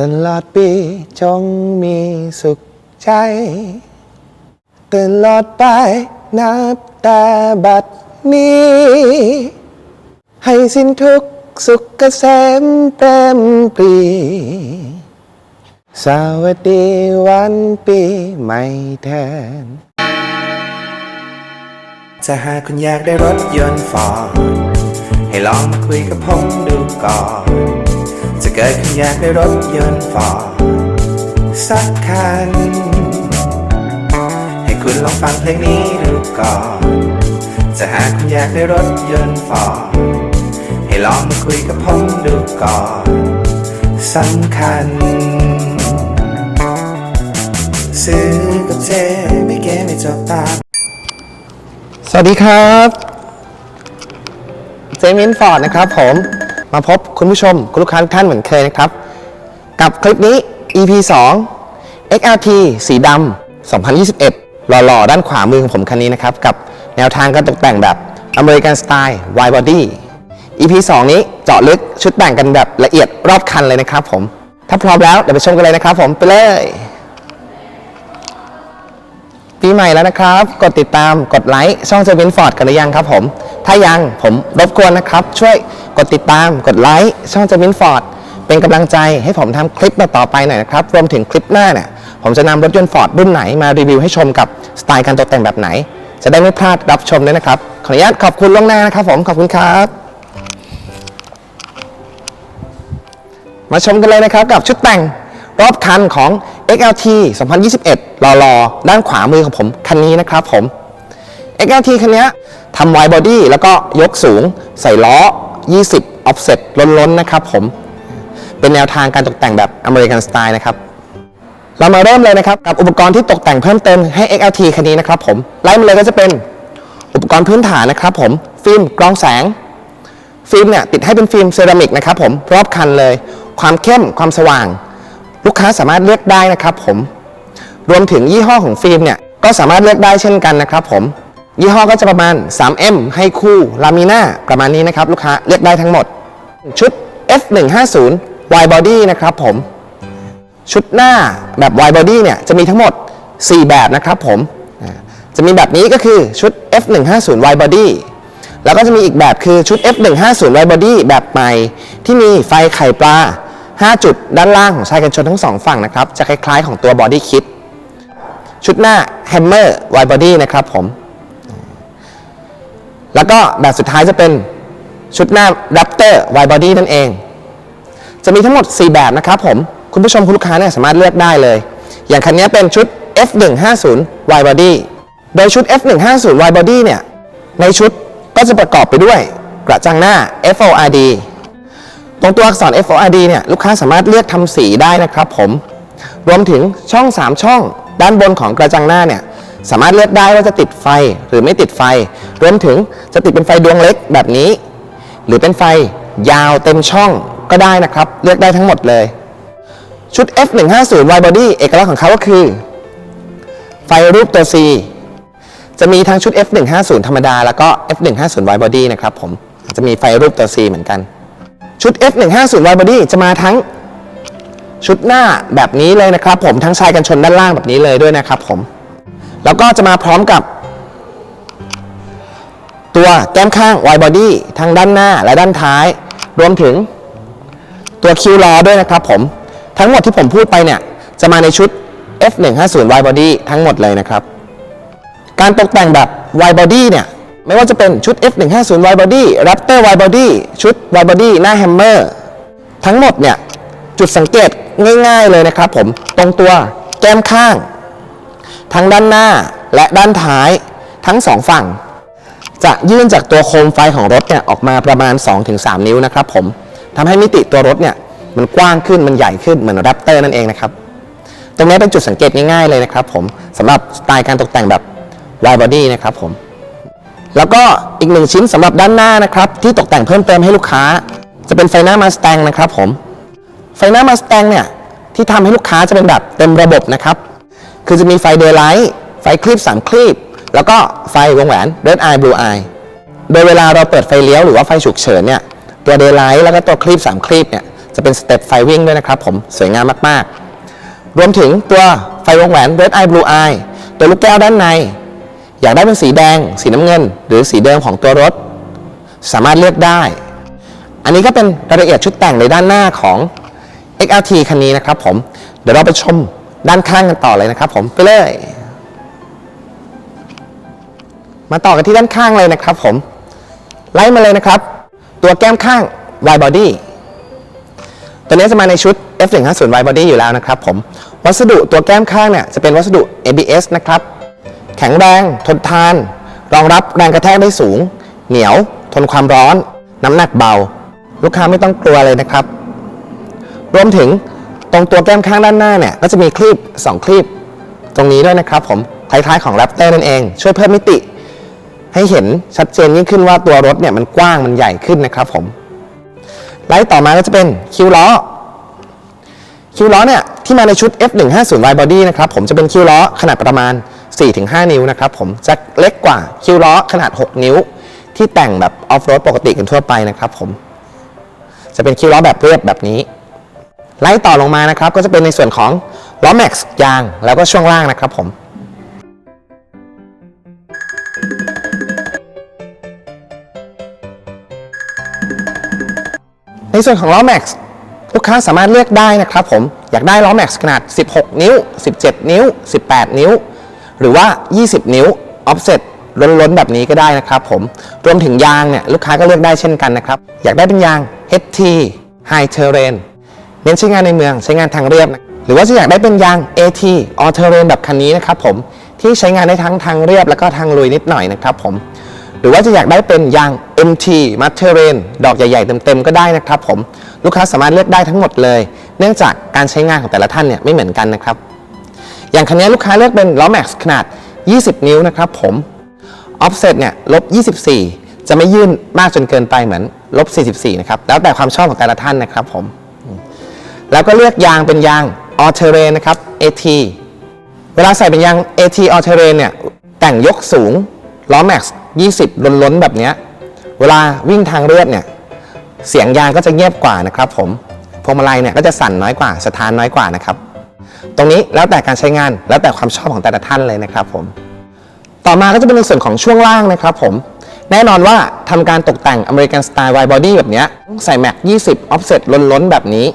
ตลอดปีจงมีสุขใจ ตลอดไปนับแต่บัดนี้ ให้สิ้นทุกข์สุขเกษมเต็มปรีสวัสดีวันปีใหม่แทน จะหากคุณอยากได้รถยนต์ฟอร์ดให้ลองมาคุยกับผมดูก่อน จะเกิดคุณอยากได้รถยนต์ฟอร์สักคัน ให้คุณลองฟังเพลงนี้ดูก่อน จะหากคุณอยากได้รถยนต์ฟอร์ให้ลองมาคุยกับผมดูก่อนสำคัญ ซื้อกับเจไม่เกไม่จบตาสวัสดีครับ เจมินฟอร์ดนะครับผม มาพบคุณผู้ชม คุณลูกค้าทุกท่านเหมือนเคยนะครับ กับคลิปนี้ EP 2 XLT สีดำ 2021 หล่อๆ ด้านขวามือของผมคันนี้นะครับ กับแนวทางการตกแต่งแบบอเมริกันสไตล์ wide body EP 2 นี้เจาะลึกชุดแต่งกันแบบละเอียดรอบคันเลยนะครับผม ถ้าพร้อมแล้วเดี๋ยวไปชมกันเลยนะครับผมไปเลยปีใหม่แล้วนะครับ กดติดตาม กดไลค์ ช่องเจวินฟอร์ดกันหรือยังครับผม ถ้ายังผมรบกวนนะครับ ช่วย กดติดตาม กดไลค์ ช่องจวินฟอร์ด เป็นกำลังใจให้ผมทำคลิปต่อไปหน่อยนะครับ รวมถึงคลิปหน้าเนี่ย ผมจะนำรถยนต์ฟอร์ดรุ่นไหนมารีวิวให้ชมกับสไตล์การตกแต่งแบบไหน จะได้ไม่พลาดรับชมด้วยนะครับ ขออนุญาตขอบคุณล่วงหน้านะครับผม ขอบคุณครับ มาชมกันเลยนะครับกับชุดแต่งรอบคันของ XLT 2021หล่อๆด้านขวามือของผมคันนี้นะครับผม XLT คันนี้ทำ wide body แล้วก็ยกสูง ใส่ล้อ 20 offset ล้นๆนะครับผม เป็นแนวทางการตกแต่งแบบอเมริกันสไตล์นะครับ เรามาเริ่มเลยนะครับ กับอุปกรณ์ที่ตกแต่งเพิ่มเติมให้ XLT คันนี้นะครับผม ไล่มาเลยก็จะเป็นอุปกรณ์พื้นฐานนะครับผม ฟิล์มกรองแสง ฟิล์มเนี่ยติดให้เป็นฟิล์มเซรามิกนะครับผม รอบคันเลย ความเข้ม ความสว่าง ลูกค้าสามารถเลือกได้นะครับผม รวมถึงยี่ห้อของฟิล์มเนี่ยก็สามารถเลือกได้เช่นกันนะครับผม ยี่ห้อก็จะประมาณ 3M ให้คู่ลามิน่าประมาณนี้นะครับ ลูกค้าเลือกได้ทั้งหมด ชุด F150 wide body นะครับผม ชุดหน้าแบบ wide body เนี่ยจะมีทั้งหมด 4 แบบนะครับผม จะมีแบบนี้ก็คือชุด F150 wide body แล้วก็จะมีอีกแบบคือชุด F150 wide body แบบใหม่ ที่มีไฟไข่ปลา 5 จุดด้านล่างของชายกันชนทั้งสองฝั่งนะครับ จะคล้ายๆ ของตัว body kit ชุดหน้า Hammer wide body นะครับผม แล้วก็แบบสุดท้ายจะเป็นชุดหน้า Raptor wide body นั่นเอง จะมีทั้งหมด 4 แบบนะครับผม คุณผู้ชมคุณลูกค้าเนี่ยสามารถเลือกได้เลย อย่างคันนี้เป็นชุด F150 wide body โดยชุด F150 wide body เนี่ย ในชุดก็จะประกอบไปด้วยกระจังหน้า FORD ตรงตัวอักษร FORD เนี่ยลูกค้าสามารถเลือกทำสีได้นะครับผม รวมถึงช่อง 3 ช่อง ด้านบนของกระจังหน้าเนี่ย สามารถเลือกได้ว่าจะติดไฟหรือไม่ติดไฟ รวมถึงจะติดเป็นไฟดวงเล็กแบบนี้ หรือเป็นไฟยาวเต็มช่องก็ได้นะครับ เลือกได้ทั้งหมดเลย ชุด F150 wide body เอกลักษณ์ของเขาก็คือ ไฟรูปตัว C จะมีทั้งชุด F150 ธรรมดา แล้วก็ F150 wide body นะครับผมจะมีไฟรูปตัว C เหมือนกัน ชุด F150 wide body จะมาทั้งชุดหน้าแบบนี้เลยนะครับผมทั้งชายกันชนด้านล่างแบบนี้เลยด้วยนะครับผม แล้วก็จะมาพร้อมกับ ตัวแก้มข้าง wide body ทั้งด้านหน้าและด้านท้าย รวมถึงตัวคิวล้อด้วยนะครับผม ทั้งหมดที่ผมพูดไปเนี่ย จะมาในชุด F150 wide body ทั้งหมดเลยนะครับ การตกแต่งแบบ wide body เนี่ย ไม่ว่าจะเป็นชุด F150 wide body Raptor wide body ชุด wide body หน้า Hammer ทั้งหมดเนี่ย จุดสังเกตง่ายๆเลยนะครับผม ตรงตัวแก้มข้าง ทั้งด้านหน้าและด้านท้ายทั้งสองฝั่ง จะยื่นจากตัวโคมไฟของรถเนี่ยออกมาประมาณ 2-3 นิ้วนะครับผมทำให้มิติตัวรถเนี่ยมันกว้างขึ้นมันใหญ่ขึ้นเหมือนแรปเตอร์นั่นเองนะครับ ตรงนี้เป็นจุดสังเกตง่ายๆเลยนะครับผมสำหรับสไตล์การตกแต่งแบบ wide body นะครับผมแล้วก็อีกหนึ่งชิ้นสำหรับด้านหน้านะครับ ที่ตกแต่งเพิ่มเติมให้ลูกค้า จะเป็นไฟหน้ามาส t ต n นะครับผมไฟหน้ามาส t ต n เนี่ยที่ทำให้ลูกค้าจะเป็นแบบเต็มระบบนะครับ คือจะมีไฟเดย์ไลท์ไฟคลิป 3 คลิป แล้วก็ไฟวงแหวน red eye blue eye โดยเวลาเราเปิดไฟเลี้ยวหรือว่าไฟฉุกเฉินเนี่ยตัวเดย์ไลท์แล้วก็ตัวคลิป 3 คลิปเนี่ยจะเป็นสเต็ปไฟวิ่งด้วยนะครับผมสวยงามมากๆ รวมถึงตัวไฟวงแหวน Red Eye Blue Eye ตัวลูกแก้วด้านใน อยากได้เป็นสีแดง สีน้ำเงิน หรือสีเดิมของตัวรถ สามารถเลือกได้ อันนี้ก็เป็นรายละเอียดชุดแต่งในด้านหน้าของ XLT คันนี้นะครับผม เดี๋ยวเราไปชม ด้านข้างกันต่อเลยนะครับ ผมไปเลย มาต่อกันที่ด้านข้างเลยนะครับ ผมไล่มาเลยนะครับ ตัวแก้มข้าง wide body ตัวนี้จะมาในชุด F150 wide body อยู่แล้วนะครับ ผมวัสดุตัวแก้มข้างเนี่ยจะเป็นวัสดุ ABS นะครับ แข็งแรงทนทาน รองรับแรงกระแทกได้สูง เหนียว ทนความร้อน น้ำหนักเบา ลูกค้าไม่ต้องกลัวเลยนะครับ รวมถึง ตรงตัวแก้มข้างด้านหน้าเนี่ยก็จะมีคลีบ2คลีบตรงนี้ด้วยนะครับผมคล้ายๆของ Raptor นั่นเอง ช่วยเพิ่มมิติ ให้เห็นชัดเจนยิ่งขึ้นว่าตัวรถเนี่ยมันกว้างมันใหญ่ขึ้นนะครับผมไล่ต่อมาก็จะเป็นคิวล้อคิวล้อเนี่ยที่มาในชุด F150 wide body นะครับผมจะเป็นคิวล้อขนาดประมาณ 4-5 นิ้วนะครับผมจะเล็กกว่าคิวล้อขนาด 6 นิ้ว ที่แต่งแบบออฟโรดปกติกันทั่วไปนะครับผมจะเป็นคิวล้อแบบเรียบแบบนี้ ไล่ต่อลงมานะครับก็จะเป็นในส่วนของล้อแม็กซ์ยางแล้วก็ช่วงล่างนะครับผมในส่วนของล้อแม็กซ์ลูกค้าสามารถเลือกได้นะครับผมอยากได้ล้อแม็กซ์ขนาด 16 นิ้ว 17 นิ้ว 18 นิ้ว หรือว่า 20 นิ้วออฟเซ็ตล้นๆ แบบนี้ก็ได้นะครับผมรวมถึงยางเนี่ยลูกค้าก็เลือกได้เช่นกันนะครับ อยากได้เป็นยาง HT High Terrain เน้นใช้งานในเมืองใช้งานทางเรียบนะหรือว่าจะอยากได้เป็นยาง AT All Terrain แบบคันนี้นะครับผมที่ใช้งานได้ทั้งทางเรียบแล้วก็ทางลุยนิดหน่อยนะครับผมหรือว่าจะอยากได้เป็นยาง MT m a t e r a n ดอกใหญ่ๆเต็มๆก็ได้นะครับผมลูกค้าสามารถเลือกได้ทั้งหมดเลย เนื่องจากการใช้งานของแต่ละท่านเนี่ยไม่เหมือนกันนะครับอย่างคันนี้ลูกค้าเลือกเป็นล้อแม็กซ์ขนาด 20 นิ้วนะครับผม offset เนี่ยลบ 24 จะไม่ยื่นมากจนเกินไปเหมือนลบ 44 นะครับ แล้วแต่ความชอบของแต่ละท่านนะครับผม แล้วก็เลือกยางเป็นยาง all terrain นะครับ AT เวลาใส่เป็นยาง AT all terrain เนี่ยแต่งยกสูงล้อแม็กซ์20 ล้นๆแบบนี้เวลาวิ่งทางเรียบเนี่ยเสียงยางก็จะเงียบกว่านะครับผมพวงมาลัยเนี่ยก็จะสั่นน้อยกว่าสถานน้อยกว่านะครับ ตรงนี้แล้วแต่การใช้งานแล้วแต่ความชอบของแต่ละท่านเลยนะครับผมต่อมาก็จะเป็นในส่วนของช่วงล่างนะครับผมแน่นอนว่าทำการตกแต่งอเมริกันสไตล์ wide body แบบนี้ใส่แม็ก20 offset ล้นๆ แบบนี้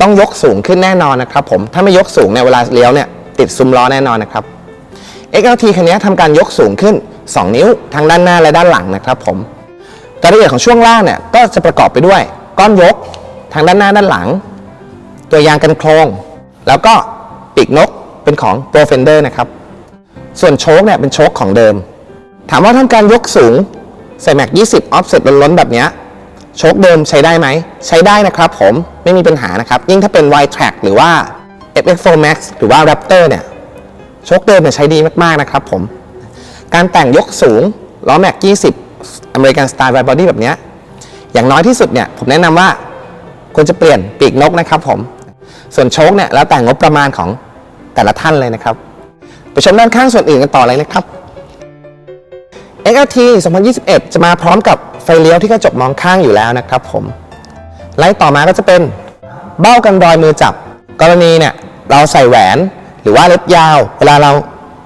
ต้องยกสูงขึ้นแน่นอนนะครับผม ถ้าไม่ยกสูงเนี่ยเวลาเลี้ยวเนี่ยติดซุ้มล้อแน่นอนนะครับ XLT คันนี้ทำการยกสูงขึ้น 2 นิ้วทั้งด้านหน้าและด้านหลังนะครับผมรายละเอียดของช่วงล่างเนี่ยก็จะประกอบไปด้วย ก้อนยกทางด้านหน้าด้านหลัง ตัวยางกันโครง แล้วก็ปีกนกเป็นของ Pro Fender นะครับ ส่วนโชคเนี่ยเป็นโชคของเดิม ถามว่าทำการยกสูงใส่แม็ก20 offset ล้นๆแบบเนี้ย โชคเดิมใช้ได้ไหม ใช้ได้นะครับผมไม่มีปัญหานะครับ ยิ่งถ้าเป็น Y Track หรือว่า FX4 Max หรือว่า Raptor เนี่ยโชคเดิมเนี่ยใช้ดีมากๆนะครับผมการแต่งยกสูงล้อแม็ก 20 อเมริกันสไตล์ wide body แบบนี้ อย่างน้อยที่สุดเนี่ยผมแนะนำว่าควรจะเปลี่ยนปีกนกนะครับผม ส่วนโชคเนี่ยแล้วแต่งบประมาณของแต่ละท่านเลยนะครับ ไปชมด้านข้างส่วนอื่นกันต่อเลยนะครับ XLT 2021 จะมาพร้อมกับไฟเลี้ยวที่กระจกมองข้างอยู่แล้วนะครับผม ไล่ต่อมาก็จะเป็นเบ้ากันรอยมือจับ กรณีเนี่ยเราใส่แหวนหรือว่าเล็บยาว เวลาเรา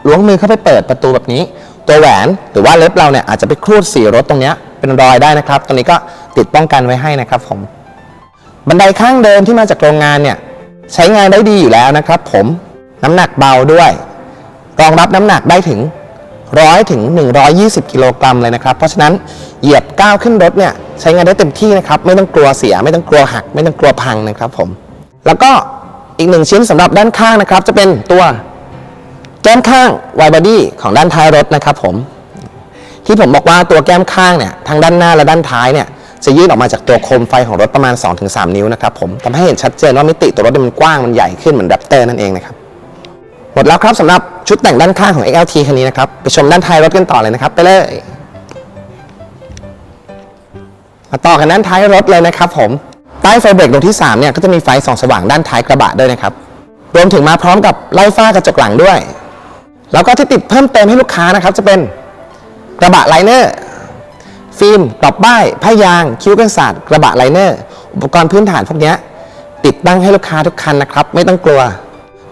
ล้วงมือเข้าไปเปิดประตูแบบนี้ ตัวแหวนหรือว่าเล็บเราเนี่ยอาจจะไปครูดสีรถตรงเนี้ยเป็นรอยได้นะครับ ตรงนี้ก็ติดป้องกันไว้ให้นะครับผม บันไดข้างเดิมที่มาจากโรงงานเนี่ยใช้งานได้ดีอยู่แล้วนะครับ ผมน้ำหนักเบาด้วย รองรับน้ำหนักได้ถึง 100ถึง120 กิโลกรัมเลยนะครับ เพราะฉะนั้นเหยียบก้าวขึ้นรถเนี่ยใช้งานได้เต็มที่นะครับ ไม่ต้องกลัวเสีย ไม่ต้องกลัวหัก ไม่ต้องกลัวพังนะครับผม แล้วก็อีกหนึ่งชิ้นสำหรับด้านข้างนะครับ จะเป็นตัวแก้มข้าง wide body ของด้านท้ายรถนะครับผม ที่ผมบอกว่าตัวแก้มข้างเนี่ยทั้งด้านหน้าและด้านท้ายเนี่ยจะยื่นออกมาจากตัวโคมไฟของรถประมาณ 2-3 นิ้วนะครับผมทำให้เห็นชัดเจนว่ามิติตัวรถมันกว้างมันใหญ่ขึ้นเหมือนแรปเตอร์นั่นเองนะครับ หมดแล้วครับสำหรับชุดแต่งด้านข้างของ XLT คันนี้นะครับ ไปชมด้านท้ายรถกันต่อเลยนะครับ ไปเลยมาต่อกันด้านท้ายรถเลยนะครับผมใต้ไฟเบรกดวงที่ 3 เนี่ยก็จะมีไฟส่องสว่างด้านท้ายกระบะด้วยนะครับ รวมถึงมาพร้อมกับไล่ฟ้ากระจกหลังด้วย แล้วก็ที่ติดเพิ่มเติมให้ลูกค้านะครับจะเป็นกระบะไลเนอร์ฟิล์มกรอบป้ายผ้ายาง คิ้วกันศาสตร์กระบะไลเนอร์อุปกรณ์พื้นฐานพวกนี้ติดตั้งให้ลูกค้าทุกคันนะครับ ไม่ต้องกลัว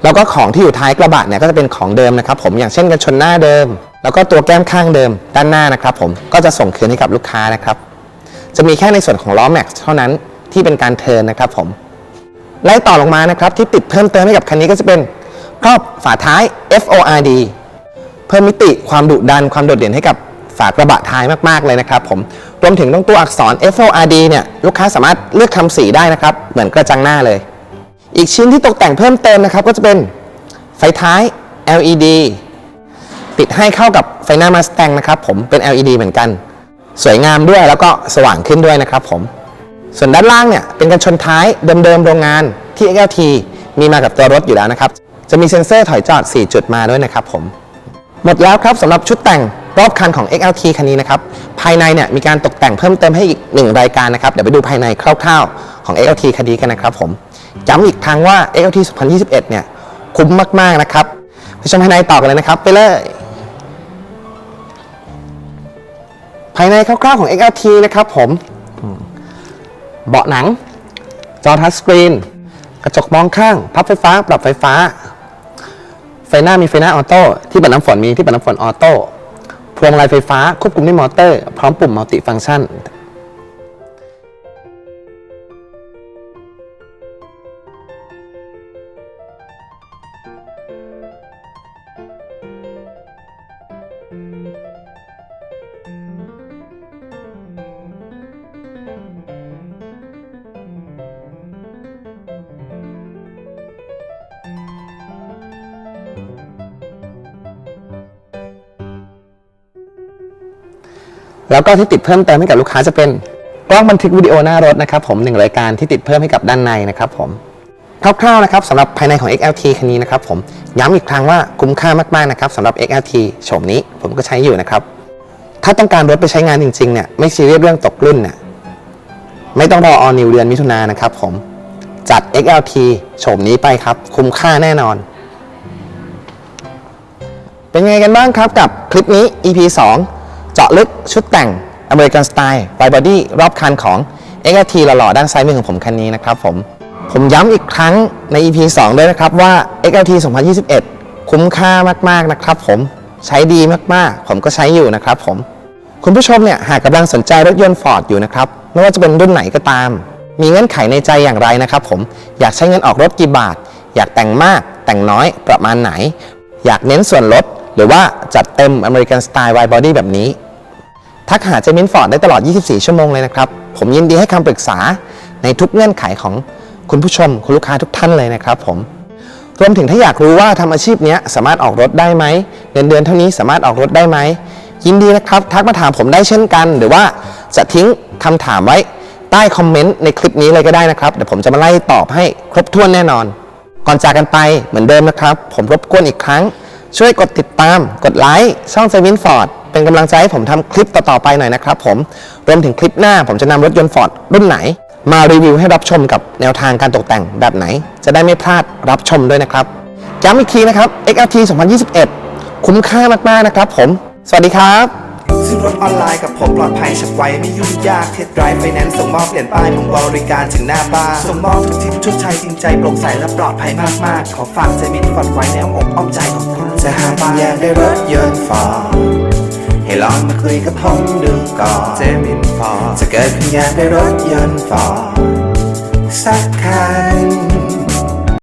แล้วก็ของที่อยู่ท้ายกระบะเนี่ยก็จะเป็นของเดิมนะครับผมอย่างเช่นกันชนหน้าเดิม แล้วก็ตัวแก้มข้างเดิมด้านหน้านะครับผมก็จะส่งคืนให้กับลูกค้านะครับ จะมีแค่ในส่วนของล้อแม็กซ์เท่านั้นที่เป็นการเทิร์นนะครับผมไล่ต่อลงมานะครับที่ติดเพิ่มเติมให้กับคันนี้ก็จะเป็นครอบฝาท้าย FORD เพิ่มมิติความดุดันความโดดเด่นให้กับฝากระบะท้ายมากๆเลยนะครับผมรวมถึงตรงตัวอักษร FORD เนี่ยลูกค้าสามารถเลือกคำสีได้นะครับ เหมือนกระจังหน้าเลย อีกชิ้นที่ตกแต่งเพิ่มเติมนะครับ ก็จะเป็นไฟท้าย LED ติดให้เข้ากับไฟหน้า Mustang นะครับผมเป็น LED เหมือนกัน สวยงามด้วยแล้วก็สว่างขึ้นด้วยนะครับผม ส่วนด้านล่างเนี่ยเป็นกันชนท้ายเดิมๆโรงงานที่ XLT มีมากับตัวรถอยู่แล้วนะครับ จะมีเซ็นเซอร์ถอยจอด 4 จุดมาด้วยนะครับผมหมดแล้วครับสำหรับชุดแต่งรอบคันของ XLT คันนี้นะครับ ภายในเนี่ยมีการตกแต่งเพิ่มเติมให้อีกหนึ่งรายการนะครับ เดี๋ยวไปดูภายในคร่าวๆของ XLT คันนี้กันนะครับผม ย้ำอีกครั้งว่า XLT 2021 เนี่ย คุ้มมาก ๆ นะครับไปชมภายในต่อกันเลยนะครับ ไปเลย ภายในคร่าวๆของ XLT นะครับผม เบาะหนัง จอทัชสกรีน กระจกมองข้าง พับไฟฟ้า ปรับไฟฟ้า ไฟหน้ามีไฟหน้าออโต้ ที่ปัดน้ำฝนมีที่ปัดน้ำฝนออโต้ พวงมาลัยไฟฟ้า ควบคุมด้วยมอเตอร์ พร้อมปุ่มมัลติฟังก์ชัน แล้วก็ที่ติดเพิ่มเติมให้กับลูกค้าจะเป็นกล้องบันทึกวิดีโอหน้ารถนะครับผมหนึ่งรายการที่ติดเพิ่มให้กับด้านในนะครับผมคร่าวๆนะครับสำหรับภายในของ XLT คันนี้นะครับผมย้ำอีกครั้งว่าคุ้มค่ามากๆนะครับสำหรับ XLT โฉมนี้ผมก็ใช้อยู่นะครับถ้าต้องการรถไปใช้งานจริงๆเนี่ยไม่ซีเรียสเรื่องตกรุ่นเนี่ยไม่ต้องรอออนิวเดือนมิถุนายนนะครับผมจัด XLT โฉมนี้ไปครับ คุ้มค่าแน่นอน เป็นไงกันบ้างครับกับคลิปนี้ EP 2 จาะลึกชุดแต่งอเมริกันสไตล์ไวบอดี้รอบคันของ XLT หล่อๆด้านซ้ายมือของผมคันนี้นะครับผม ผมย้ำอีกครั้งใน EP 2 ด้วยนะครับว่า XLT 2021 คุ้มค่ามากๆนะครับผมใช้ดีมากๆ ผมก็ใช้อยู่นะครับผม คุณผู้ชมเนี่ยหากกำลังสนใจรถยนต์ Ford อยู่นะครับ ไม่ว่าจะเป็นรุ่นไหนก็ตาม มีเงื่อนไขในใจอย่างไรนะครับผมอยากใช้เงินออกรถกี่บาท อยากแต่งมากแต่งน้อยประมาณไหน อยากเน้นส่วนลด หรือว่าจัดเต็มอเมริกันสไตล์ไวบอดี้แบบนี้ ทักหาเจมินฟอร์ดได้ตลอด 24 ชั่วโมงเลยนะครับ ผมยินดีให้คำปรึกษาในทุกเงื่อนไขของคุณผู้ชม คุณลูกค้าทุกท่านเลยนะครับผม รวมถึงถ้าอยากรู้ว่าทำอาชีพนี้สามารถออกรถได้ไหมเงินเดือนเท่านี้สามารถออกรถได้ไหม ยินดีนะครับ ทักมาถามผมได้เช่นกัน หรือว่าจะทิ้งคำถามไว้ใต้คอมเมนต์ในคลิปนี้เลยก็ได้นะครับ เดี๋ยวผมจะมาไล่ตอบให้ครบถ้วนแน่นอน ก่อนจากกันไปเหมือนเดิมนะครับ ผมรบกวนอีกครั้ง ช่วยกดติดตาม กดไลค์ช่องเซวินฟอร์ดเป็นกำลังใจให้ผมทำคลิปต่อ ๆ ไปหน่อยนะครับผมรวมถึงคลิปหน้าผมจะนำรถยนต์ฟอร์ดรุ่นไหน มารีวิวให้รับชมกับแนวทางการตกแต่งแบบไหน จะได้ไม่พลาดรับชมด้วยนะครับย้ำอีกทีนะครับ XLT 2021 คุ้มค่ามากๆนะครับผม สวัสดีครับ ซื้อรถออนไลน์กับผมปลอดภัยฉับไวไม่ยุ่งยากเทสไดรฟ์ไฟแนนซ์ส่งมอบเปลี่ยนป้ายผมบริการถึงหน้าบ้านส่งมอบทุกทริปชุดใช้จริงใจโปร่งใสและปลอดภัยมากๆ ขอฝากใจมิตรฝอดไว้ในอ้อมอกอ้อมใจของคุณจะหาบ้านอยากได้รถยนต์ฟอร์ให้ลองมาคุยกับผมดูก่อนเจมินฟอร์จะเกิดคุณอยากได้รถยนต์ฟอร์สักคัน